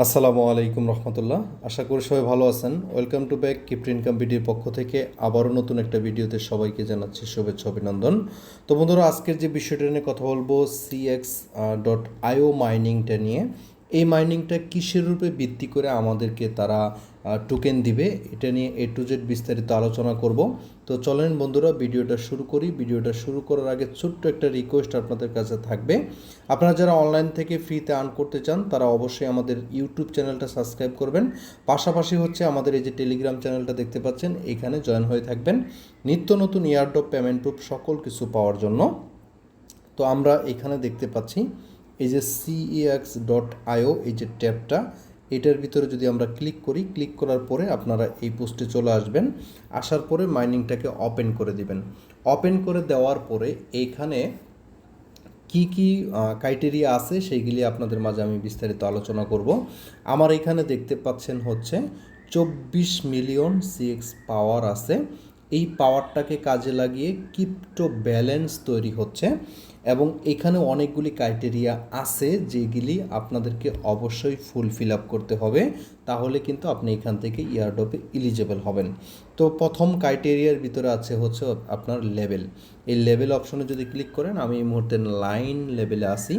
আসসালামু আলাইকুম রহমতুল্লাহ। আশা করি সবাই ভালো আছেন। Welcome to back kept income পক্ষ থেকে আবারও নতুন একটা ভিডিওতে সবাইকে জানাচ্ছি শুভেচ্ছা, অভিনন্দন। তো বন্ধুরা, আজকের যে বিষয়টা নিয়ে কথা বলব সিএক্স ডট আইও মাইনিংটা নিয়ে। এই মাইনিংটা কিসের রূপে ভিত্তি করে আমাদেরকে তারা টোকেন দিবে? এটা নিয়ে এ টু জেড বিস্তারিত আলোচনা করব। তো চলেন বন্ধুরা, ভিডিওটা শুরু করি। ভিডিওটা শুরু করার আগে ছোট্ট একটা রিকোয়েস্ট আপনাদের কাছে থাকবে। আপনারা যারা অনলাইন থেকে ফ্রিতে আর্ন করতে চান, তারা অবশ্যই আমাদের ইউটিউব চ্যানেলটা সাবস্ক্রাইব করবেন। পাশাপাশি হচ্ছে আমাদের এই যে টেলিগ্রাম চ্যানেলটা দেখতে পাচ্ছেন, এখানে জয়েন হয়ে থাকবেন। নিত্য নতুন ইয়ারডপ পেমেন্ট প্রুফ সকল কিছু পাওয়ার জন্য। তো আমরা এখানে দেখতে পাচ্ছি এই যে সিইএক্স ডট আইও এই যে ট্যাবটা, এটার ভিতরে যদি আমরা ক্লিক করি, ক্লিক করার পরে আপনারা এই পোস্টে চলে আসবেন। আসার পরে মাইনিংটাকে ওপেন করে দিবেন। ওপেন করে দেওয়ার পরে এইখানে কি কি ক্রাইটেরিয়া আছে সেইগুলি আপনাদের মাঝে আমি বিস্তারিত আলোচনা করব। আমার এখানে দেখতে পাচ্ছেন হচ্ছে চব্বিশ মিলিয়ন সিএক্স পাওয়ার আছে। এই পাওয়ারটাকে কাজে লাগিয়ে ক্রিপ্টো ব্যালেন্স তৈরি হচ্ছে এবং এখানে অনেকগুলি ক্রাইটেরিয়া আছে যেগুলি আপনাদেরকে অবশ্যই ফুলফিল আপ করতে হবে। তাহলে কিন্তু আপনি এখান থেকে ইয়ারডপে ইলিজেবল হবেন। তো প্রথম ক্রাইটেরিয়ার ভিতরে আছে হচ্ছে আপনার লেভেল এই লেভেল অপশনে যদি ক্লিক করেন, আমি এই মুহূর্তে লাইন লেভেলে আসি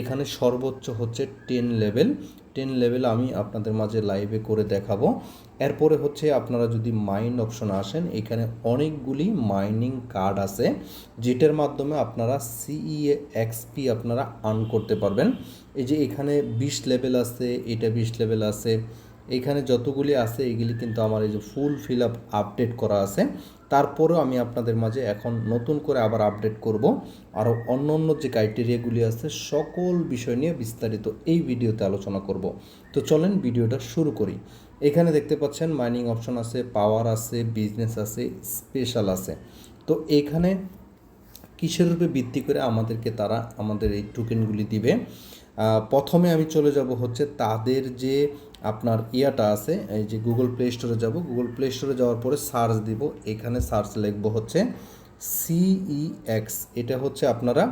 এখানে সর্বোচ্চ হচ্ছে টেন লেভেল টেন লেভেল আমি আপনাদের মাঝে লাইভে করে দেখাবো। এরপরে হচ্ছে আপনারা যদি মাইন্ড অপশন আসেন, এখানে অনেকগুলি মাইনিং কার্ড আছে, যেটার মাধ্যমে আপনারা সিইএ এক্সপি আপনারা আর্ন করতে পারবেন। এই যে এখানে বিশ লেভেল আছে, এটা বিশ লেভেল আছে। এখানে যতগুলি আছে এগুলি কিন্তু আমার এই যে ফুল ফিল আপ আপডেট করা আছে। তারপরেও আমি আপনাদের মাঝে এখন নতুন করে আবার আপডেট করব। আরও অন্য অন্য যে ক্রাইটেরিয়াগুলি আছে, সকল বিষয় নিয়ে বিস্তারিত এই ভিডিওতে আলোচনা করব। তো চলেন ভিডিওটা শুরু করি। এখানে দেখতে পাচ্ছেন মাইনিং অপশন আছে পাওয়ার আছে বিজনেস আছে স্পেশাল আছে। তো এখানে কিসের রূপে ভিত্তি করে আমাদেরকে তারা আমাদের এই টোকেনগুলি দিবে? প্রথমে আমি চলে যাব হচ্ছে তাদের যে আপনার ইয়াটা আছে, এই যে গুগল প্লে স্টোরে যাব। গুগল প্লে স্টোরে যাওয়ার পরে সার্চ দিব। এখানে সার্চ লিখব হচ্ছে সিই এক্স এটা হচ্ছে আপনারা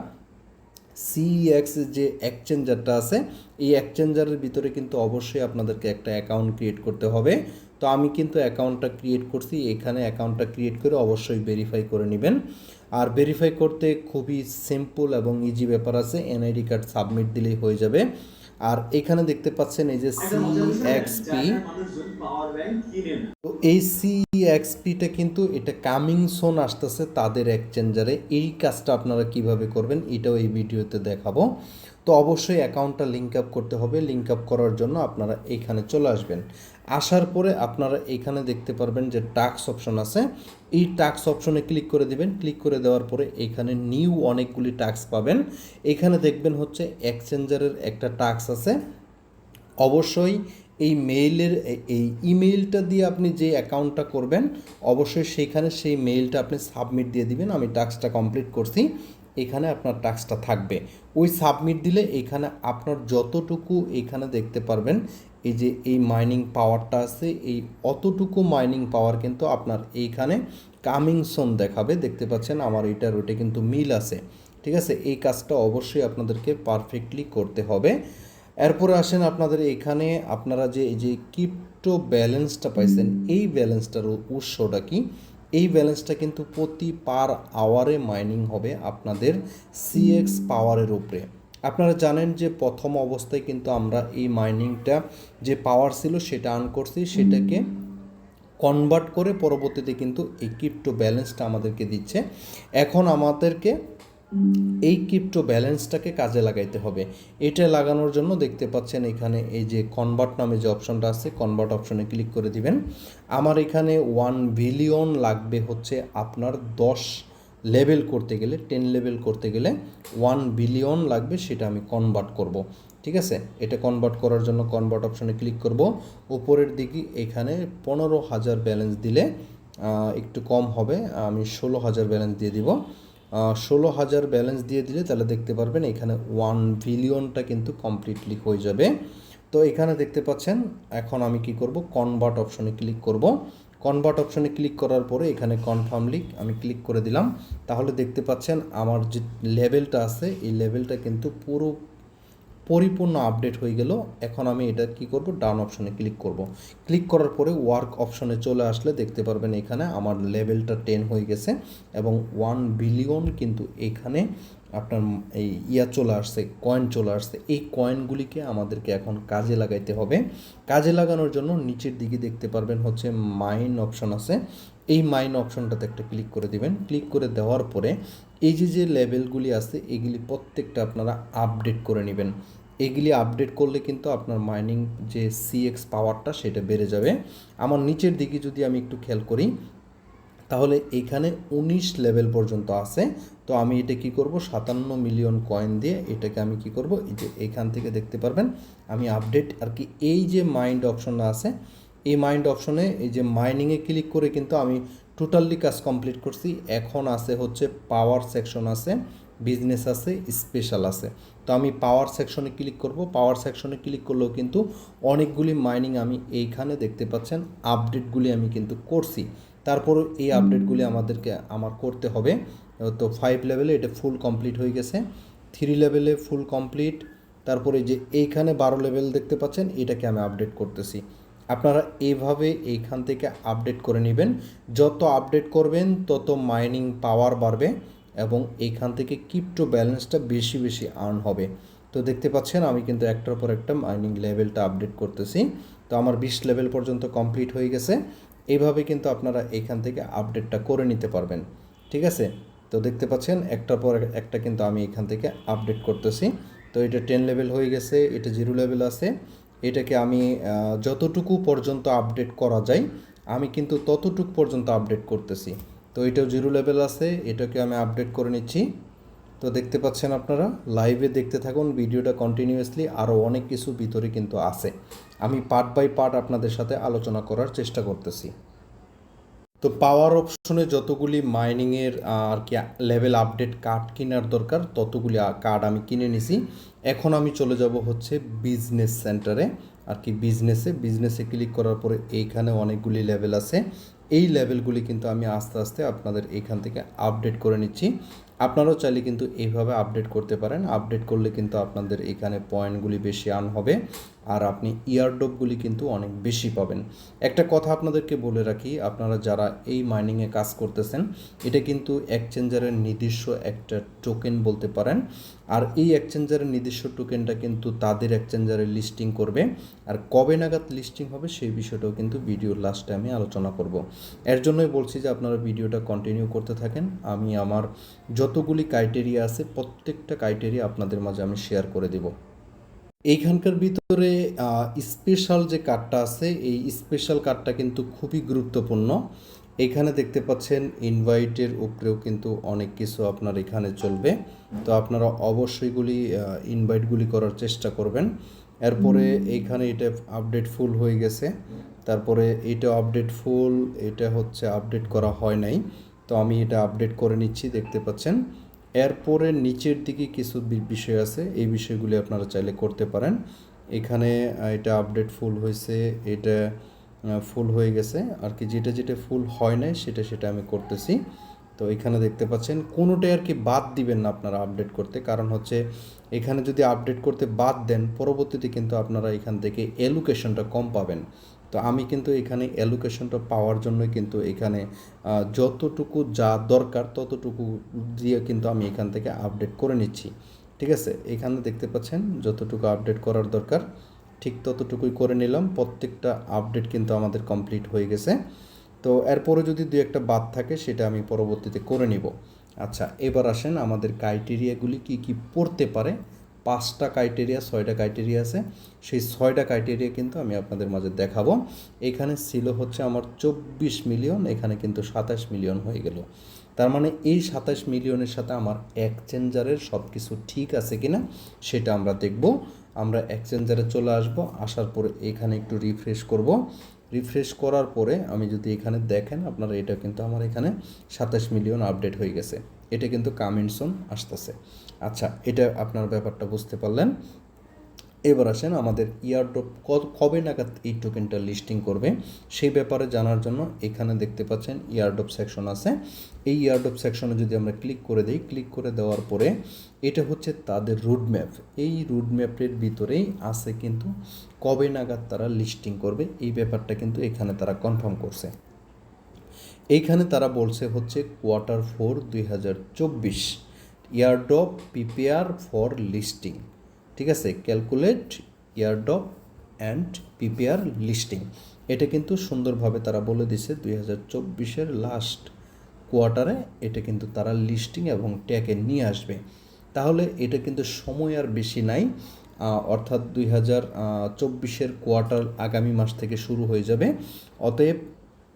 সিইএক্স যে এক্সচেঞ্জারটা আছে, এই এক্সচেঞ্জারের ভিতরে কিন্তু অবশ্যই আপনাদেরকে একটা অ্যাকাউন্ট ক্রিয়েট করতে হবে। তো আমি কিন্তু অ্যাকাউন্টটা ক্রিয়েট করছি এখানে অ্যাকাউন্টটা ক্রিয়েট করে অবশ্যই ভেরিফাই করে নেবেন। আর ভেরিফাই করতে খুবই সিম্পল এবং ইজি ব্যাপার আছে এনআইডি কার্ড সাবমিট দিলেই হয়ে যাবে। আর এখানে দেখতে পাচ্ছেন এই যে সিএক্সপি তো এই সিএক্সপিটা কিন্তু এটা কামিং সোন আসতেছে তাদের এক্সচেঞ্জারে এই কাজটা আপনারা কীভাবে করবেন এটাও এই ভিডিওতে দেখাবো। তো অবশ্যই অ্যাকাউন্টটা লিঙ্ক আপ করতে হবে। লিঙ্ক আপ করার জন্য আপনারা এইখানে চলে আসবেন। আসার পরে আপনারা এইখানে দেখতে পারবেন যে টাক্স অপশন আছে। এই টাক্স অপশনে ক্লিক করে দেবেন। ক্লিক করে দেওয়ার পরে এখানে নিউ অনেকগুলি টাক্স পাবেন। এখানে দেখবেন হচ্ছে এক্সচেঞ্জারের একটা টাক্স আছে। অবশ্যই এই মেইলের এই ইমেইলটা দিয়ে আপনি যে অ্যাকাউন্টটা করবেন, অবশ্যই সেইখানে সেই মেইলটা আপনি সাবমিট দিয়ে দিবেন। আমি টাস্কটা কমপ্লিট করছি। এখানে আপনার টাস্কটা থাকবে। ওই সাবমিট দিলে এখানে আপনার যতটুকু এখানে দেখতে পারবেন, এই যে এই মাইনিং পাওয়ারটা আছে, এই অতটুকু মাইনিং পাওয়ার কিন্তু আপনার এইখানে কামিং সোন দেখাবে। দেখতে পাচ্ছেন আমার এটার ওইটা কিন্তু মিল আছে। ঠিক আছে? এই কাজটা অবশ্যই আপনাদেরকে পারফেক্টলি করতে হবে। এরপরে আসেন আপনাদের এখানে আপনারা যে, এই যে ক্রিপ্টো ব্যালেন্সটা পাইছেন, এই ব্যালেন্সটার উৎসটা কি? এই ব্যালেন্সটা কিন্তু প্রতি পার আওয়ারে মাইনিং হবে আপনাদের সিএক্স পাওয়ারের উপরে। আপনারা জানেন যে প্রথম অবস্থায় কিন্তু আমরা এই মাইনিংটা যে পাওয়ার ছিল সেটা আর্ন করছি, সেটাকে কনভার্ট করে পরবর্তীতে কিন্তু এই ক্রিপ্টো ব্যালেন্সটা আমাদেরকে দিচ্ছে। এখন আমাদেরকে এই ক্রিপ্টো ব্যালেন্সটাকে কাজে লাগাইতে হবে। এটা লাগানোর জন্য দেখতে পাচ্ছেন এখানে এই যে কনভার্ট নামে যে অপশনটা আছে কনভার্ট অপশনে ক্লিক করে দিবেন। আমার এখানে ওয়ান বিলিয়ন লাগবে হচ্ছে আপনার দশ লেভেল করতে গেলে টেন লেভেল করতে গেলে ওয়ান বিলিয়ন লাগবে, সেটা আমি কনভার্ট করব। ঠিক আছে? এটা কনভার্ট করার জন্য কনভার্ট অপশনে ক্লিক করব। উপরের দিকে এখানে পনেরো হাজার ব্যালেন্স দিলে একটু কম হবে, আমি ষোলো হাজার ব্যালেন্স দিয়ে দিব। ষোলো হাজার ব্যালেন্স দিয়ে দিলে তাহলে দেখতে পারবেন এখানে ওয়ান বিলিয়নটা কিন্তু কমপ্লিটলি হয়ে যাবে। তো এখানে দেখতে পাচ্ছেন, এখন আমি কি করব? কনভার্ট অপশনে ক্লিক করব। কনভার্ট অপশনে ক্লিক করার পরে এখানে কনফার্ম লিক আমি ক্লিক করে দিলাম। তাহলে দেখতে পাচ্ছেন আমার যে লেভেলটা আছে, এই লেভেলটা কিন্তু পুরো পরিপূর্ণ আপডেট হয়ে গেল। এখন আমি এটা কি করব? ডাউন অপশনে ক্লিক করব। ক্লিক করার পরে ওয়ার্ক অপশনে চলে আসলে দেখতে পারবেন এখানে আমার লেভেলটা টেন হয়ে গেছে এবং ওয়ান বিলিয়ন কিন্তু এখানে আপনার এই ইয়া চলে আসছে, কয়েন চলে আসছে। এই কয়েনগুলিকে আমাদেরকে এখন কাজে লাগাইতে হবে। কাজে লাগানোর জন্য নিচের দিকে দেখতে পারবেন হচ্ছে মাইন অপশন আছে। এই মাইন অপশনটাতে একটা ক্লিক করে দিবেন। ক্লিক করে দেওয়ার পরে এই যে যে লেভেলগুলি আছে, এগুলি প্রত্যেকটা আপনারা আপডেট করে নেবেন। এগুলি আপডেট করলে কিন্তু আপনার মাইনিং যে সিএক্স পাওয়ারটা সেটা বেড়ে যাবে। আমার নিচের দিকে যদি আমি একটু খেয়াল করি, তাহলে এখানে উনিশ লেভেল পর্যন্ত আছে। তো আমি এটা কি করব? সাতান্ন মিলিয়ন কয়েন দিয়ে এটাকে আমি কি করব? এই যে এখান থেকে দেখতে পারবেন, আমি আপডেট আর কি এই যে মাইন্ড অপশনটা আছে, এই মাইন্ড অপশনে এই যে মাইনিংয়ে ক্লিক করে কিন্তু আমি টোটালি কাজ কমপ্লিট করছি। এখন আছে হচ্ছে পাওয়ার সেকশন আছে বিজনেস আছে স্পেশাল আছে। তো আমি পাওয়ার সেকশনে ক্লিক করব। পাওয়ার সেকশনে ক্লিক করলেও কিন্তু অনেকগুলি মাইনিং আমি এইখানে দেখতে পাচ্ছেন। আপডেটগুলি আমি কিন্তু করছি। তারপরও এই আপডেটগুলি আমাদেরকে আমার করতে হবে। তো ফাইভ লেভেলে এটা ফুল কমপ্লিট হয়ে গেছে। থ্রি লেভেলে ফুল কমপ্লিট তারপরে যে এইখানে বারো লেভেল দেখতে পাচ্ছেন, এটাকে আমি আপডেট করতেছি। আপনারা এইভাবে এইখান থেকে আপডেট করে নেবেন। যত আপডেট করবেন, তত মাইনিং পাওয়ার বাড়বে। এবং এইখান থেকে ক্রিপ্টো ব্যালেন্সটা বেশি বেশি আর্ন হবে। তো দেখতে পাচ্ছেন, আমি কিন্তু একটার পর একটা মাইনিং লেভেলটা আপডেট করতেছি। তো আমার বিশ লেভেল পর্যন্ত কমপ্লিট হয়ে গেছে। এইভাবে কিন্তু আপনারা এখান থেকে আপডেটটা করে নিতে পারবেন। ঠিক আছে? তো দেখতে পাচ্ছেন, একটার পর একটা কিন্তু আমি এখান থেকে আপডেট করতেছি। তো এটা টেন লেভেল হয়ে গেছে, এটা জিরো লেভেল আছে। এটাকে আমি যতটুকু পর্যন্ত আপডেট করা যায়, আমি কিন্তু ততটুকু পর্যন্ত আপডেট করতেছি। তো এটাও জিরো লেভেল আছে, এটাকে আমি আপডেট করে নিচ্ছি। তো দেখতে পাচ্ছেন আপনারা লাইভে দেখতে থাকুন, ভিডিওটা কন্টিনিউয়াসলি আরও অনেক কিছু ভিতরে কিন্তু আছে। আমি পার্ট বাই পার্ট আপনাদের সাথে আলোচনা করার চেষ্টা করতেছি। তো পাওয়ার অপশনে যতগুলি মাইনিংয়ের আর কি লেভেল আপডেট কার্ড কেনার দরকার, ততগুলি কার্ড আমি কিনে নিছি। এখন আমি চলে যাব হচ্ছে বিজনেস সেন্টারে আর কি বিজনেসে বিজনেসে ক্লিক করার পরে এইখানে অনেকগুলি লেভেল আছে। এই লেভেলগুলি কিন্তু আমি আস্তে আস্তে আপনাদের এখান থেকে আপডেট করে নিচ্ছি। আপনারাও চাইলে কিন্তু এইভাবে আপডেট করতে পারেন। আপডেট করলে কিন্তু আপনাদের এখানে পয়েন্টগুলি বেশি আন হবে। আর আপনি ইয়ারডোপগুলি কিন্তু অনেক বেশি পাবেন। একটা কথা আপনাদেরকে বলে রাখি, আপনারা যারা এই মাইনিংয়ে কাজ করতেছেন, এটা কিন্তু এক্সচেঞ্জারের নিজস্ব একটা টোকেন বলতে পারেন। আর এই এক্সচেঞ্জারের নিজস্ব টোকেনটা কিন্তু তাদের এক্সচেঞ্জারে লিস্টিং করবে। আর কবে নাগাদ লিস্টিং হবে সেই বিষয়টাও কিন্তু ভিডিওর লাস্টে আমি আলোচনা করব। এর জন্যই বলছি যে আপনারা ভিডিওটা কন্টিনিউ করতে থাকেন। আমি আমার যতগুলি ক্রাইটেরিয়া আছে, প্রত্যেকটা ক্রাইটেরিয়া আপনাদের মাঝে আমি শেয়ার করে দেব। এইখানকার ভিতরে স্পেশাল যে কার্ডটা আছে, এই স্পেশাল কার্ডটা কিন্তু খুবই গুরুত্বপূর্ণ। এখানে দেখতে পাচ্ছেন ইনভাইটের উপরেও কিন্তু অনেক কিছু আপনার এখানে চলবে। তো আপনারা অবশ্যইগুলি ইনভাইটগুলি করার চেষ্টা করবেন। এরপরে এইখানে এটা আপডেট ফুল হয়ে গেছে। তারপরে এটা আপডেট ফুল এটা হচ্ছে আপডেট করা হয় নাই। তো আমি এটা আপডেট করে নিচ্ছি, দেখতে পাচ্ছেন। এরপরে নিচের দিকে কিছু বিষয় আছে। এই বিষয়গুলি আপনারা চাইলে করতে পারেন। এখানে এটা আপডেট ফুল হয়েছে, এটা ফুল হয়ে গেছে। আর কি যেটা যেটা ফুল হয় নাই, সেটা সেটা আমি করতেছি। তো এখানে দেখতে পাচ্ছেন কোনোটাই আর কি বাদ দিবেন না আপনারা আপডেট করতে। কারণ হচ্ছে, এখানে যদি আপডেট করতে বাদ দেন, পরবর্তীতে কিন্তু আপনারা এখান থেকে এলুকেশনটা কম পাবেন। তো আমি কিন্তু এখানে অ্যালোকেশনটা পাওয়ার জন্যই কিন্তু এখানে যতটুকু যা দরকার ততটুকু দিয়ে কিন্তু আমি এখান থেকে আপডেট করে নিচ্ছি। ঠিক আছে? এখানে দেখতে পাচ্ছেন যতটুকু আপডেট করার দরকার, ঠিক ততটুকুই করে নিলাম। প্রত্যেকটা আপডেট কিন্তু আমাদের কমপ্লিট হয়ে গেছে। তো এরপরে যদি দু একটা বাদ থাকে, সেটা আমি পরবর্তীতে করে নিব। আচ্ছা এবার আসেন আমাদের ক্রাইটেরিয়াগুলি কি কি পড়তে পারে। পাঁচটা ক্রাইটেরিয়া ছয়টা ক্রাইটেরিয়া আছে। সেই ছয়টা ক্রাইটেরিয়া কিন্তু আমি আপনাদের মাঝে দেখাবো। এখানে ছিল হচ্ছে আমার চব্বিশ মিলিয়ন এখানে কিন্তু সাতাশ মিলিয়ন হয়ে গেল। তার মানে এই সাতাশ মিলিয়নের সাথে আমার এক্সচেঞ্জারের সব কিছু ঠিক আছে কিনা, সেটা আমরা দেখব। আমরা এক্সচেঞ্জারে চলে আসব, আসার পরে এখানে একটু রিফ্রেশ করব। রিফ্রেশ করার পরে আমি যদি এখানে দেখেন, আপনারা এটা কিন্তু আমার এখানে সাতাশ মিলিয়ন আপডেট হয়ে গেছে। এটা কিন্তু কামিনসন আসতেছে। আচ্ছা এটা আপনার ব্যাপারটা বুঝতে পারলেন। এবার আসেন আমাদের ইয়ারড্রপ কবে নাগাদ এই টোকেনটা লিস্টিং করবে, সেই ব্যাপারে জানার জন্য এখানে দেখতে পাচ্ছেন ইয়ারড্রপ সেকশন আছে। এই ইয়ারড্রপ সেকশনে যদি আমরা ক্লিক করে দিই ক্লিক করে দেওয়ার পরে এটা হচ্ছে তাদের রুট ম্যাপ এই রুট ম্যাপের ভিতরেই আছে কিন্তু কবে নাগাদ তারা লিস্টিং করবে, এই ব্যাপারটা কিন্তু এখানে তারা কনফার্ম করছে। এইখানে তারা বলছে হচ্ছে কোয়ার্টার ফোর দুই হাজার চব্বিশ। ইয়ারডপ পিপিআর ফর লিস্টিং ঠিক আছে ক্যালকুলেট ইয়ারডপ অ্যান্ড পিপিআর লিস্টিং এটা কিন্তু সুন্দরভাবে তারা বলে দিছে দুই হাজার চব্বিশের লাস্ট কোয়ার্টারে এটা কিন্তু তারা লিস্টিং এবং ট্যাগে নিয়ে আসবে। তাহলে এটা কিন্তু সময় আর বেশি নাই। অর্থাৎ দুই হাজার চব্বিশের কোয়ার্টার আগামী মাস থেকে শুরু হয়ে যাবে। অতএব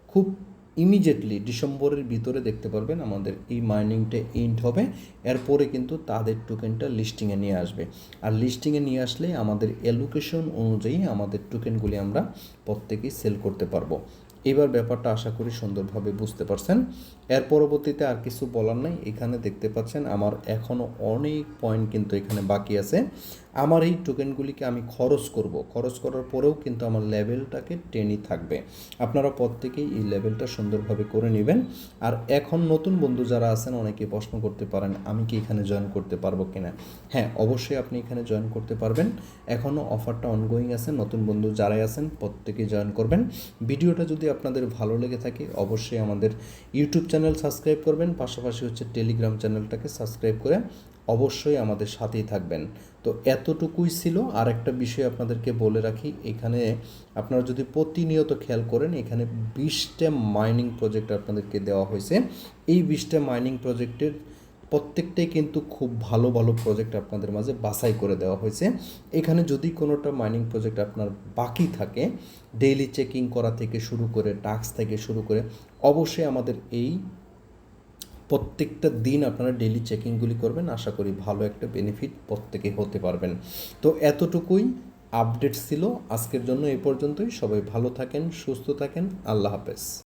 খুব ইমিডিয়েটলি ডিসেম্বরের ভিতরে দেখতে পারবেন আমাদের এই মাইনিংটা এন্ড হবে। এরপরে কিন্তু তাদের টোকেনটা লিস্টিংয়ে নিয়ে আসবে। আর লিস্টিংয়ে নিয়ে আসলে আমাদের অ্যালোকেশন অনুযায়ী আমাদের টোকেনগুলি আমরা প্রত্যেকেই সেল করতে পারব। এবার ব্যাপারটা আশা করি সুন্দরভাবে বুঝতে পারছেন। এর পরবর্তীতে আর কিছু বলার নাই। এখানে দেখতে পাচ্ছেন আমার এখনও অনেক পয়েন্ট কিন্তু এখানে বাকি আছে। আমার এই টোকেনগুলিকে আমি খরচ করব। খরচ করার পরেও কিন্তু আমার লেভেলটাকে টেনই থাকবে। আপনারা প্রত্যেকেই এই লেভেলটা সুন্দরভাবে করে নেবেন। আর এখন নতুন বন্ধু যারা আছেন, অনেকে প্রশ্ন করতে পারেন, আমি কি এখানে জয়েন করতে পারব কিনা? হ্যাঁ অবশ্যই আপনি এখানে জয়েন করতে পারবেন। এখনও অফারটা অনগোয়িং আছে। নতুন বন্ধু যারাই আছেন, প্রত্যেকেই জয়েন করবেন। ভিডিওটা যদি আপনাদের ভালো লেগে থাকে, অবশ্যই আমাদের ইউটিউব চ্যানেল সাবস্ক্রাইব করবেন, পাশাপাশি হচ্ছে টেলিগ্রাম চ্যানেলটাকে সাবস্ক্রাইব করে অবশ্যই আমাদের সাথেই থাকবেন। তো এতটুকুই ছিল আর একটা বিষয় আপনাদেরকে বলে রাখি, এখানে আপনারা যদি প্রতিনিয়ত খেয়াল করেন, এখানে বিশটা মাইনিং প্রজেক্ট আপনাদেরকে দেওয়া হয়েছে। এই বিশটা মাইনিং প্রজেক্টের প্রত্যেকটাই কিন্তু খুব ভালো ভালো প্রজেক্ট আপনাদের মাঝে বাছাই করে দেওয়া হয়েছে। এখানে যদি কোনোটা মাইনিং প্রজেক্ট আপনার বাকি থাকে ডেইলি চেকিং করা থেকে শুরু করে টাস্ক থেকে শুরু করে, অবশ্যই আমাদের এই প্রত্যেকটা দিন আপনারা ডেইলি চেকিংগুলি করবেন। আশা করি ভালো একটা বেনিফিট প্রত্যেকে হতে পারবেন। তো এতটুকুই আপডেট ছিল। আজকের জন্য এই পর্যন্তই। সবাই ভালো থাকেন, সুস্থ থাকেন। আল্লাহ হাফেজ।